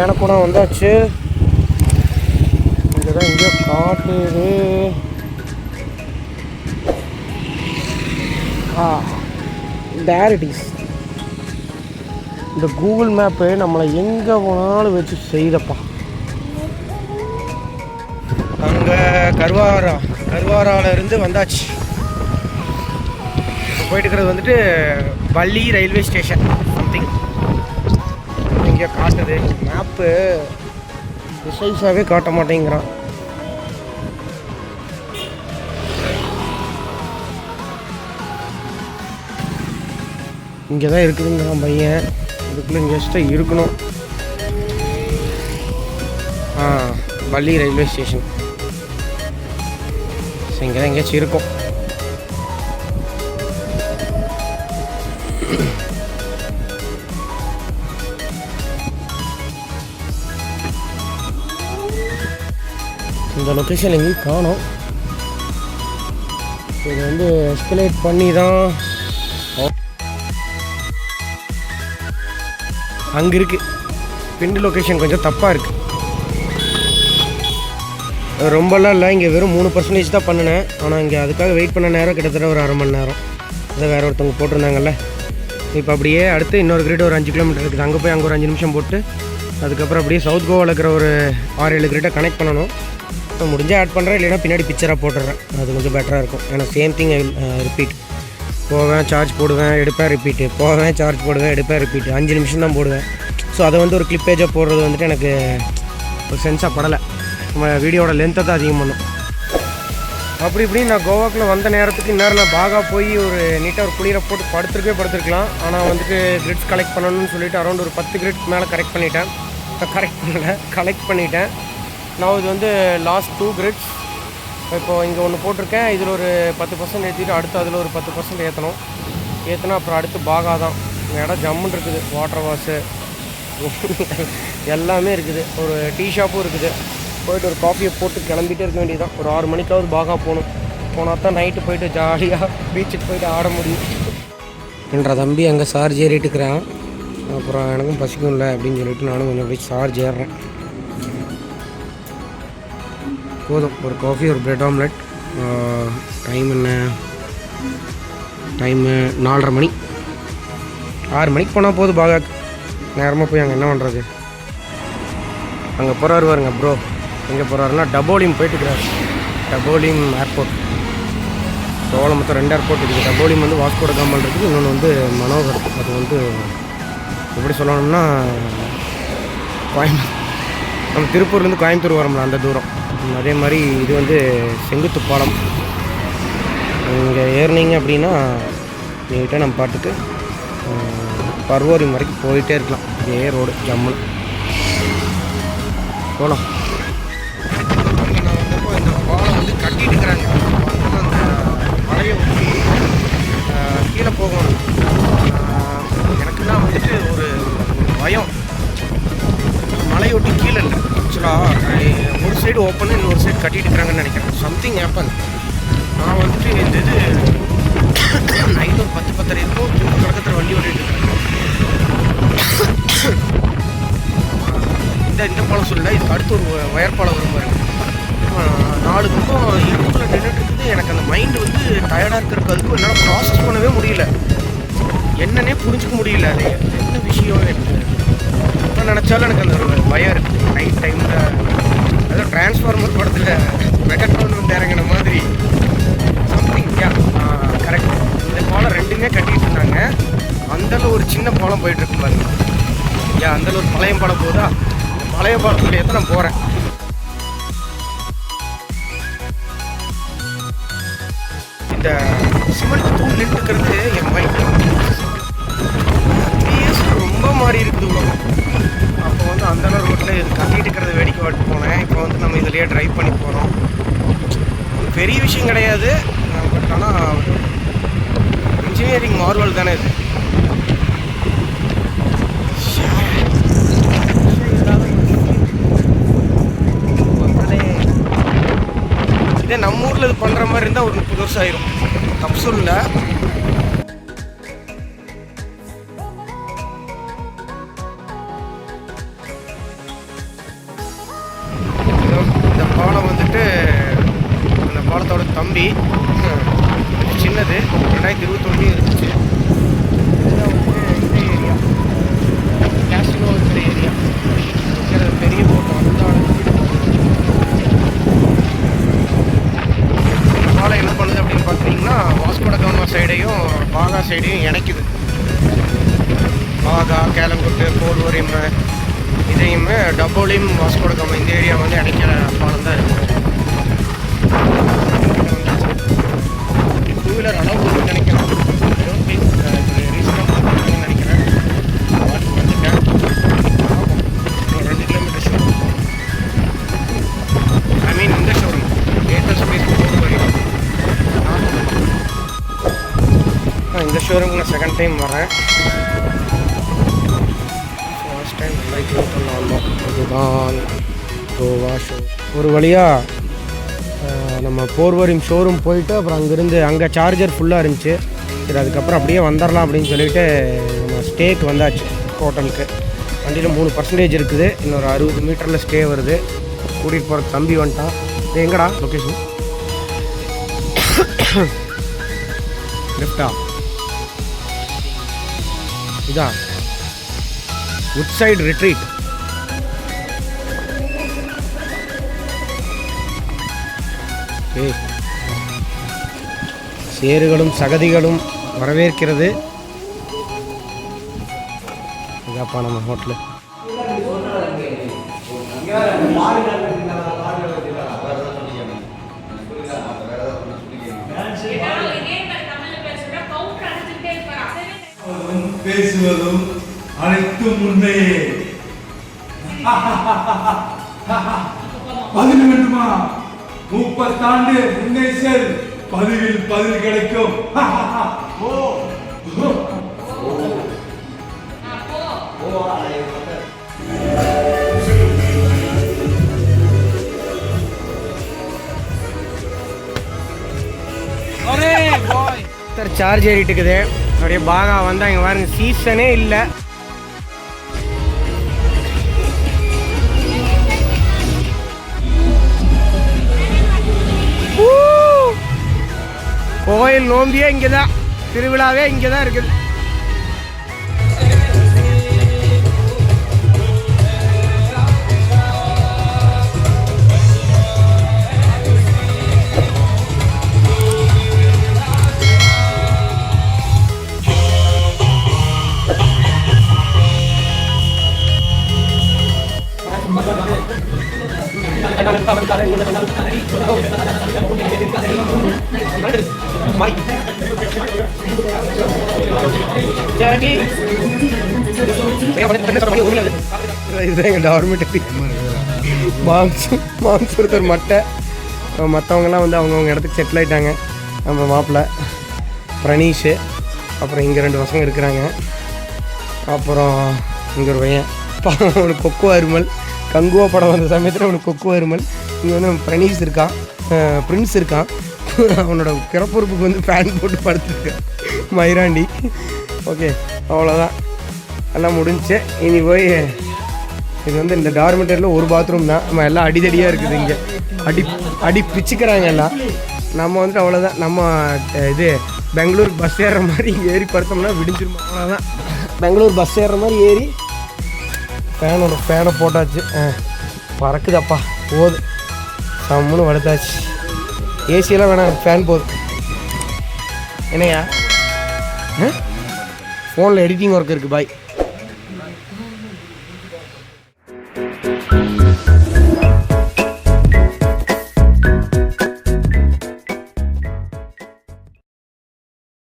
கேனப்படம் வந்தாச்சு. இங்கே தான் எங்கேயோ காட்டுது. ஆ டேரிட்டிஸ் இந்த கூகுள் மேப்பு நம்மளை எங்கே போனாலும் வச்சு செய்தப்பா அங்கே கருவாரா கருவாராவிலேருந்து வந்தாச்சு. போயிட்டு இருக்கிறது வந்துட்டு பள்ளி ரயில்வே ஸ்டேஷன் சம்திங் இங்கே காட்டுது. மேப்பு ப்ரிசைஸாகவே காட்ட மாட்டேங்கிறான். இங்கே தான் இருக்குதுங்கிறான் பையன். இதுக்குள்ளே இங்கே இருக்கணும். ஆ பள்ளி ரயில்வே ஸ்டேஷன் ஸோ இங்கே தான் எங்கேயாச்சும் இருக்கும். இந்த லொக்கேஷன் எங்கேயும் காணும். இது வந்து எஸ்கலேட் பண்ணி தான் அங்கே இருக்குது பிண்டு லொக்கேஷன் கொஞ்சம் தப்பாக இருக்குது ரொம்பலாம் இல்லை இங்கே வெறும் மூணு பர்சன்டேஜ் தான் பண்ணினேன். ஆனால் இங்கே அதுக்காக வெயிட் பண்ண நேரம் கிட்டத்தட்ட ஒரு அரை மணி நேரம். இதை வேறு ஒருத்தவங்க போட்டிருந்தாங்கல்ல. இப்போ அப்படியே அடுத்து இன்னொரு கிரேட் ஒரு அஞ்சு கிலோமீட்டர் இருக்குது. அங்கே போய் அங்கே ஒரு அஞ்சு நிமிஷம் போட்டு அதுக்கப்புறம் அப்படியே சவுத் கோவாவில் இருக்கிற ஒரு ஆறு ஏழு கிரேட்டை கனெக்ட் பண்ணணும். நான் முடிஞ்சால் ஆட் பண்ணுறேன் இல்லைன்னா பின்னாடி பிக்சராக போட்டுடுறேன். அது கொஞ்சம் பெட்டராக இருக்கும். ஏன்னா சேம் திங் ஐ ரிப்பீட் போவேன் சார்ஜ் போடுவேன் எடுப்பேன் ரிப்பீட்டு போவேன் சார்ஜ் போடுவேன் எடுப்பேன் ரிப்பீட் அஞ்சு நிமிஷம் தான் போடுவேன். ஸோ அதை வந்து ஒரு கிளிப்பேஜாக போடுறது வந்துட்டு எனக்கு ஒரு சென்ஸாக படலை. நம்ம வீடியோட லென்த்தை தான் அதிகம் பண்ணும். அப்படி இப்படி நான் கோவாக்குள்ளே வந்த நேரத்துக்கு இந்நேரம் நான் பாகா போய் ஒரு நீட்டாக ஒரு குளிரை போட்டு படுத்துருக்கே படுத்துருக்கலாம். ஆனால் வந்துட்டு கிரிட்ஸ் கலெக்ட் பண்ணணும்னு சொல்லிட்டு அரௌண்ட் ஒரு பத்து கிரிட் மேலே கரெக்ட் பண்ணிட்டேன். கரெக்ட் பண்ணல கலெக்ட் பண்ணிட்டேன். நான் இது வந்து லாஸ்ட் டூ கிரிட்ஸ் இப்போ இங்கே ஒன்று போட்டிருக்கேன். இதில் ஒரு பத்து பர்சன்ட் ஏற்றிட்டு அடுத்து அதில் ஒரு பத்து பர்சன்ட் ஏற்றணும் ஏற்றினா அப்புறம் அடுத்து பாகா தான். இடம் ஜம்முன்னு இருக்குது. வாட்டர் வாஷு எல்லாமே இருக்குது. ஒரு டீ ஷாப்பும் இருக்குது. போயிட்டு ஒரு காஃபியை போட்டு கிளம்பிட்டே இருக்க வேண்டியதான் ஒரு ஆறு மணிக்காவது பாகா போகணும். போனால் தான் நைட்டு போயிட்டு ஜாலியாக பீச்சுக்கு போயிட்டு ஆட முடியும். என்ற தம்பி அங்கே சார்ஜ் ஏறிட்டுக்கிறான் அப்புறம் எனக்கும் பசிக்கும் இல்லை அப்படின்னு சொல்லிட்டு நானும் கொஞ்சம் போய் சார்ஜ் ஏறுறேன் போதும். ஒரு காஃபி ஒரு பிரெட் ஆம்லெட் டைம் என்ன? டைமு நாலரை மணி. ஆறு மணிக்கு போனால் போதும் பாகாக்கு நேரமாக போய் அங்கே என்ன பண்ணுறது அங்கே போகிறாரு பாருங்க ப்ரோ எங்கே போகிறாருன்னா டபோலிம் போயிட்டுக்கிறாரு டபோலிம் ஏர்போர்ட் சோளம் மொத்தம் ரெண்டு ஏர்போர்ட் இருக்குது. டபோலிம் வந்து வாஸ்கோட காமல் இருக்குது. இன்னொன்று வந்து மனோகர். அது வந்து எப்படி சொல்லணும்னா கோயம்புத்தூர் நம்ம திருப்பூர்லேருந்து கோயம்புத்தூர் வரோம்ல அந்த தூரம். அதே மாதிரி இது வந்து செங்குத்து பாலம். இங்கே ஏறினீங்க அப்படின்னா நீட்டாக நம்ம பாட்டுக்கு பர்வோரியம் வரைக்கும் போயிட்டே இருக்கலாம். இதே ரோடு ஜம்மு போகலாம் இந்த பாலம். வந்து கட்டிட்டு இருக்கிறாங்க மலையை ஒட்டி கீழே போகணும். சைடு ஓப்பன் இன்னொரு சைடு கட்டிட்டு இருக்கிறாங்கன்னு நினைக்கிறேன். சம்திங் ஹேப்பன் நான் வந்துட்டு இந்த இது நைட்டு பத்து பத்தரை இருக்கும் தொடக்கத்தில் வண்டி ஓட்டிட்டு இருக்கேன். இந்த இந்த பாலம் சொல்லல இதுக்கு அடுத்து ஒரு ஒயர் பாலம் வரும் பாருங்க. நாலு பக்கம் இருப்புல நின்றுட்டு இருக்குது. எனக்கு அந்த மைண்டு வந்து டயர்டாக இருக்கிறதுக்கு அதுக்கும் என்னால் ப்ராசஸ் பண்ணவே முடியல. என்னன்னே புரிஞ்சுக்க முடியல. அது என்ன விஷயம் எனக்கு இப்போ நினச்சாலும் எனக்கு அந்த ஒரு பயம் இருக்குது இந்த சிமெண்ட் தூள் நின்றுக்கிறது என் மைண்ட் ரொம்ப மாறி இருக்குது உலகம் அப்போ வந்து அந்த ரோட்டில் இது கட்டிட்டு இருக்கிறத வேடிக்கை வாட்டு போனேன். இப்போ வந்து நம்ம இதுலேயே ட்ரைவ் பண்ணி போகிறோம் பெரிய விஷயம் கிடையாது. பட் ஆனால் இன்ஜினியரிங் மார்வல் தானே இது. இதே இது பண்ணுற மாதிரி இருந்தால் ஒரு முப்பது வருஷம் ஆயிரும். கப்சூலில் டபோலிம் வாஸ்கோடகாம இந்த ஏரியா வந்து இணைக்கிற பாலம் தான் இருக்கும் டூ வீலர் அளவு நினைக்கிறேன். ரீசனாக நினைக்கிறேன். பார்த்து வந்துட்டேன் ரெண்டு கிலோமீட்டர் ஷோரூம் ஐ மீன் இந்த ஷோரூம் ஏட்டர் ஸ்பேஸ் போர்வரிம் இந்த ஷோரூம் நான் செகண்ட் டைம் வரேன். ஃபர்ஸ்ட் பண்ண வந்தோம் இதுதான் கோவா ஷோ ஒரு வழியாக நம்ம போர்வரிம் ஷோரூம் போயிட்டு அப்புறம் அங்கேருந்து அங்கே சார்ஜர் ஃபுல்லாக இருந்துச்சு. சரி அதுக்கப்புறம் அப்படியே வந்துடலாம் அப்படின்னு சொல்லிட்டு நம்ம ஸ்டேக்கு வந்தாச்சு ஹோட்டலுக்கு வண்டியில் மூணு பர்சன்டேஜ் இருக்குது. இன்னொரு அறுபது மீட்டரில் ஸ்டே வருது. கூட்டிகிட்டு போகிற தம்பி வந்துட்டான். இது எங்கடா? லொக்கேஷன் லெஃப்டா இதான். உட் சைடு ரிட்ரீட் சேறுகளும் சகதிகளும் வரவேற்கிறது. இதாப்பா நம்ம ஹோட்டலு. பேசுவதும் அனைத்தும் உண்மையே பதில் வேண்டுமா? முப்பத்தாண்டு முன்னே செல் பதிவில் பதில் கிடைக்கும். சார்ஜ் ஏறிட்டு இருக்குது. அப்படியே பாகா வந்தா இங்கே பாருங்க. சீசனே இல்லை. கோயில் நோம்பியே இங்கே தான் திருவிழாவே இங்கே தான் இருக்குது. இதுதான் எங்கள் டார்மெட்டரி மாம்ஸ் மாம்ஸ் ஒருத்தர் மட்டை. மற்றவங்கலாம் வந்து அவங்கவுங்க இடத்துக்கு செட்டில் ஆயிட்டாங்க. நம்ம மாப்பிள்ளை பிரணீஷு அப்புறம் இங்கே ரெண்டு பசங்க இருக்கிறாங்க. அப்புறம் இங்கே ஒரு பையன். அவனுக்கு கொக்கு அருமல். கங்குவா படம் வந்த சமயத்தில் அவனுக்கு கொக்கு அருமல். இங்கே வந்து அவன் பிரணீஷ் இருக்கான். பிரின்ஸ் இருக்கான். அவனோட பிறப்புறுப்புக்கு வந்து பேண்ட் போட்டு படுத்துருக்கான். மயிராண்டி. ஓகே அவ்வளோதான் எல்லாம் முடிஞ்சுச்சு இனி போய் இது வந்து இந்த டார்மெண்டரியில் ஒரு பாத்ரூம் தான். நம்ம எல்லாம் அடிதடியாக இருக்குது இங்கே. அடி அடி பிச்சுக்கிறாங்க எல்லாம். நம்ம வந்துட்டு அவ்வளோதான் நம்ம இது பெங்களூர் பஸ் ஏறுற மாதிரி ஏறி படுத்தோம்னா விடிஞ்சிருமா. அவ்வளோதான் பெங்களூர் பஸ் ஏறுற மாதிரி ஏறி ஃபேனோட ஃபேனை போட்டாச்சு. ஆ பறக்குதப்பா. போகுது சம்முன்னு வளர்த்தாச்சு ஏசியெல்லாம் வேணாம். ஃபேன் போதும் என்னையா ஃபோனில் எடிட்டிங் ஒர்க் இருக்குது பாய்